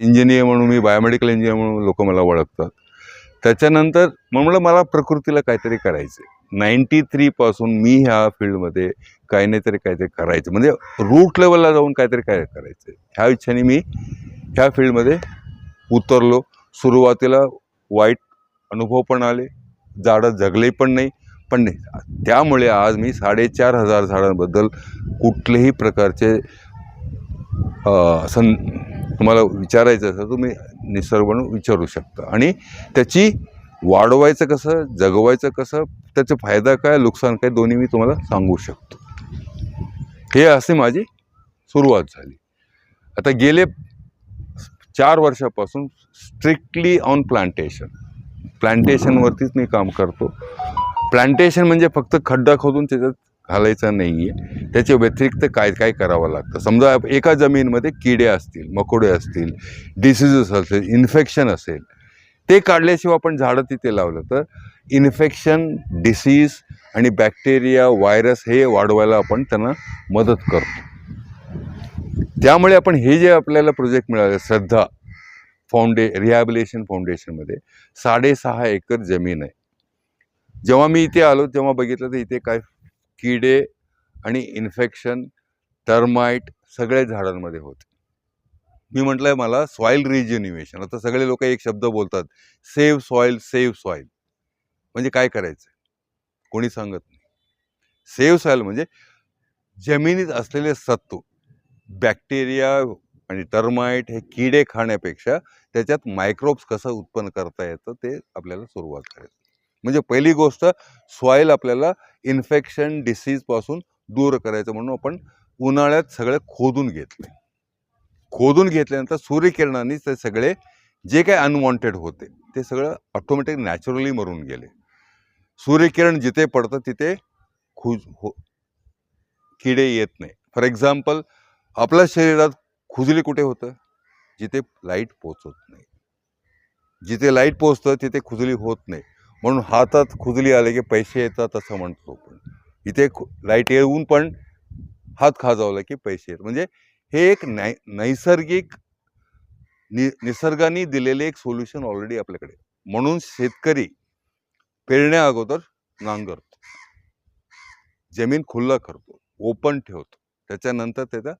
Engineer म्हणून मी biomedical engineer म्हणून लोक मला ओळखतात. त्याच्यानंतर मग म्हणलं मला प्रकृतीला काहीतरी करायचं नाईन्टी थ्रीपासून मी ह्या फील्डमध्ये काही नाही तरी काहीतरी करायचं. म्हणजे रूट लेवलला जाऊन काहीतरी काय करायचं ह्या इच्छेने मी ह्या फील्डमध्ये उतरलो. सुरुवातीला वाईट अनुभव पण आले. झाडं जगले पण नाही. पण नाही त्यामुळे आज मी साडेचार हजार झाडांबद्दल कुठलेही प्रकारचे सन सं तुम्हाला विचारायचं असं तुम्ही निसर्ग म्हणून विचारू शकता. आणि त्याची वाढवायचं कसं जगवायचं कसं त्याचा फायदा काय नुकसान काय दोन्ही मी तुम्हाला सांगू शकतो. हे असे माझी सुरुवात झाली. आता गेले चार वर्षापासून स्ट्रिक्टली ऑन प्लांटेशन प्लांटेशनवरतीच मी काम करतो. प्लांटेशन म्हणजे फक्त खड्डा खोदून त्याच्यात घालायचा नाही आहे त्याच्या व्यतिरिक्त काय काय करावं लागतं? समजा एका जमीनमध्ये किडे असतील मकोडे असतील डिसिजेस असेल इन्फेक्शन असेल ते काढल्याशिवाय आपण झाडं तिथे लावलं तर इन्फेक्शन डिसीज आणि बॅक्टेरिया व्हायरस हे वाढवायला आपण त्यांना मदत करतो. त्यामुळे आपण हे जे आपल्याला प्रोजेक्ट मिळाले श्रद्धा फाउंडे रिहॅबिलेशन फाउंडेशनमध्ये साडेसहा एकर जमीन आहे. जेव्हा मी इथे आलो तेव्हा बघितलं तर इथे काय किडे आणि इन्फेक्शन टर्माइट सगळ्या झाडांमध्ये होते. मी म्हटलंय मला सॉईल रिज्युनिवेशन आता सगळे लोक एक शब्द बोलतात सेव्ह सॉईल सेव्ह सॉईल म्हणजे काय करायचं कोणी सांगत नाही. सेव्ह सॉईल म्हणजे जमिनीत असलेले सत्व बॅक्टेरिया आणि टर्माइट हे किडे खाण्यापेक्षा त्याच्यात मायक्रोब्स कसं उत्पन्न करता येतं ते आपल्याला सुरुवात करायचं म्हणजे पहिली गोष्ट सॉईल आपल्याला इन्फेक्शन डिसीजपासून दूर करायचं म्हणून आपण उन्हाळ्यात सगळे खोदून घेतले. खोदून घेतल्यानंतर सूर्यकिरणांनी ते सगळे जे काही अनवॉन्टेड होते ते सगळं ऑटोमॅटिक नॅचरली मरून गेले. सूर्यकिरण जिथे पडतं तिथे खुज हो किडे येत नाही. फॉर एक्झाम्पल आपल्या शरीरात खुजली कुठे होतं? जिथे लाइट पोचत नाही. जिथे लाइट पोचतं तिथे खुजली होत नाही. म्हणून हातात खुजली आले की पैसे येतात असं म्हणतो आपण. इथे लाइट येऊन पण हात खाजावला की पैसे येतात. म्हणजे हे एक नै नैसर्गिक नि निसर्गाने दिलेले एक सोल्युशन ऑलरेडी आपल्याकडे. म्हणून शेतकरी पेरण्या अगोदर नांगरतो जमीन खुल्ला करतो. ओपन ठेवतो. त्याच्यानंतर त्याचा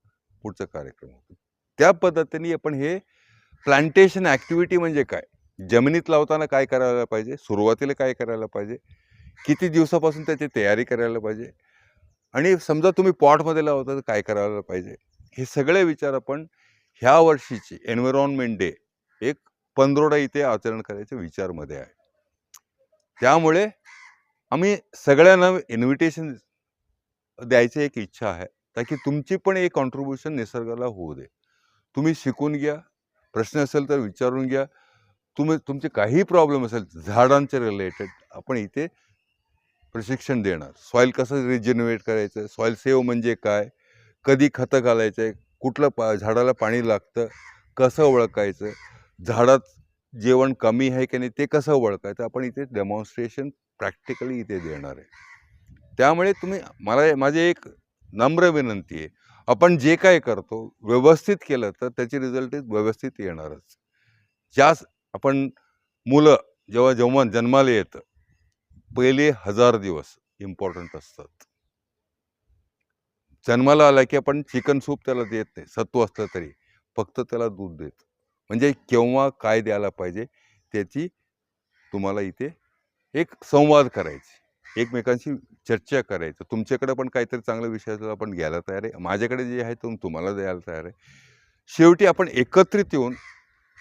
पुढचा कार्यक्रम होतो. त्या पद्धतीने आपण हे प्लांटेशन ॲक्टिव्हिटी म्हणजे काय? जमिनीत लावताना काय करायला पाहिजे? सुरुवातीला काय करायला पाहिजे? किती दिवसापासून त्याची तयारी करायला पाहिजे? आणि समजा तुम्ही पॉटमध्ये लावता तर काय करायला पाहिजे? हे सगळे विचार आपण ह्या वर्षीची एन्व्हायरॉन्मेंट डे एक पंधरोडा इथे आचरण करायच्या विचारमध्ये आहे. त्यामुळे आम्ही सगळ्यांना इन्व्हिटेशन द्यायची एक इच्छा आहे. ताकी तुमची पण एक कॉन्ट्रीब्युशन निसर्गाला होऊ दे. तुम्ही शिकून घ्या. प्रश्न असेल तर विचारून घ्या. तुम्ही तुमचे काही प्रॉब्लेम असेल झाडांचे रिलेटेड आपण इथे प्रशिक्षण देणार. सॉईल कसं रिजनवेट करायचं? सॉईल सेव म्हणजे काय? कधी खतं घालायचं? आहे कुठलं पा झाडाला पाणी लागतं? कसं ओळखायचं? झाडात जेवण कमी आहे की नाही ते कसं ओळखायचं? आपण इथे डेमॉन्स्ट्रेशन प्रॅक्टिकली इथे देणार आहे. त्यामुळे तुम्ही मला माझे एक नम्र विनंती आहे. आपण जे काय करतो व्यवस्थित केलं तर त्याचे रिझल्ट व्यवस्थित येणारच. ज्या आपण मुलं जेव्हा जेव्हा जन्माला येतं पहिले हजार दिवस इम्पॉर्टंट असतात. जन्माला आला की आपण चिकन सूप त्याला देत नाही सत्व असलं तरी. फक्त त्याला दूध देत. म्हणजे केव्हा काय द्यायला पाहिजे त्याची तुम्हाला इथे एक संवाद करायची. एकमेकांशी चर्चा करायचं. तुमच्याकडे पण काहीतरी चांगल्या विषयाला आपण घ्यायला तयार आहे. माझ्याकडे जे आहे ते तुम्हाला द्यायला तयार आहे. शेवटी आपण एकत्रित येऊन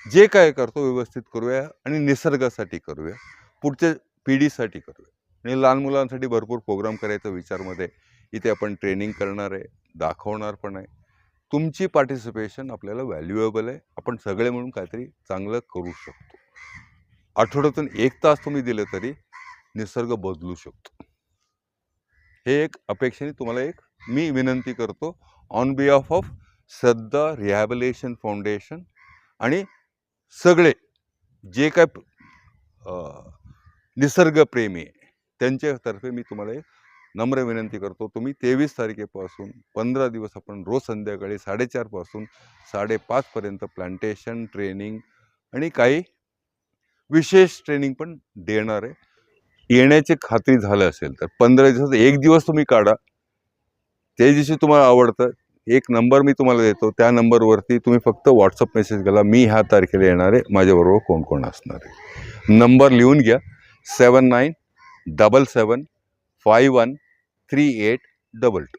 जे काय करतो व्यवस्थित करूया आणि निसर्गासाठी करूया. पुढच्या पिढीसाठी करूया. आणि लहान मुलांसाठी भरपूर प्रोग्राम करायचा विचारमध्ये इथे आपण ट्रेनिंग करणार आहे दाखवणार पण आहे. तुमची पार्टिसिपेशन आपल्याला व्हॅल्युएबल आहे. आपण सगळे म्हणून काहीतरी चांगलं करू शकतो. आठवड्यातून एक तास तुम्ही दिले तरी निसर्ग बदलू शकतो. हे एक अपेक्षेने तुम्हाला एक मी विनंती करतो. On behalf of Shraddha rehabilitation foundation आणि सगळे जे काय निसर्गप्रेमी आहे त्यांच्यातर्फे मी तुम्हाला एक नम्र विनंती करतो. तुम्ही तेवीस तारखेपासून पंधरा दिवस आपण रोज संध्याकाळी साडेचारपासून साडेपाचपर्यंत प्लांटेशन ट्रेनिंग आणि काही विशेष ट्रेनिंग पण देणार आहे. येण्याची खात्री झालं असेल तर पंधरा दिवसात एक दिवस तुम्ही काढा. त्या दिवशी तुम्हाला आवडतं एक नंबर मी तुम्हाला देतो त्या नंबरवरती तुम्ही फक्त व्हॉट्सअप मेसेज केला मी ह्या तारखेला येणार आहे माझ्याबरोबर कोण कोण असणार आहे. नंबर लिहून घ्या seven nine double seven five one three eight double two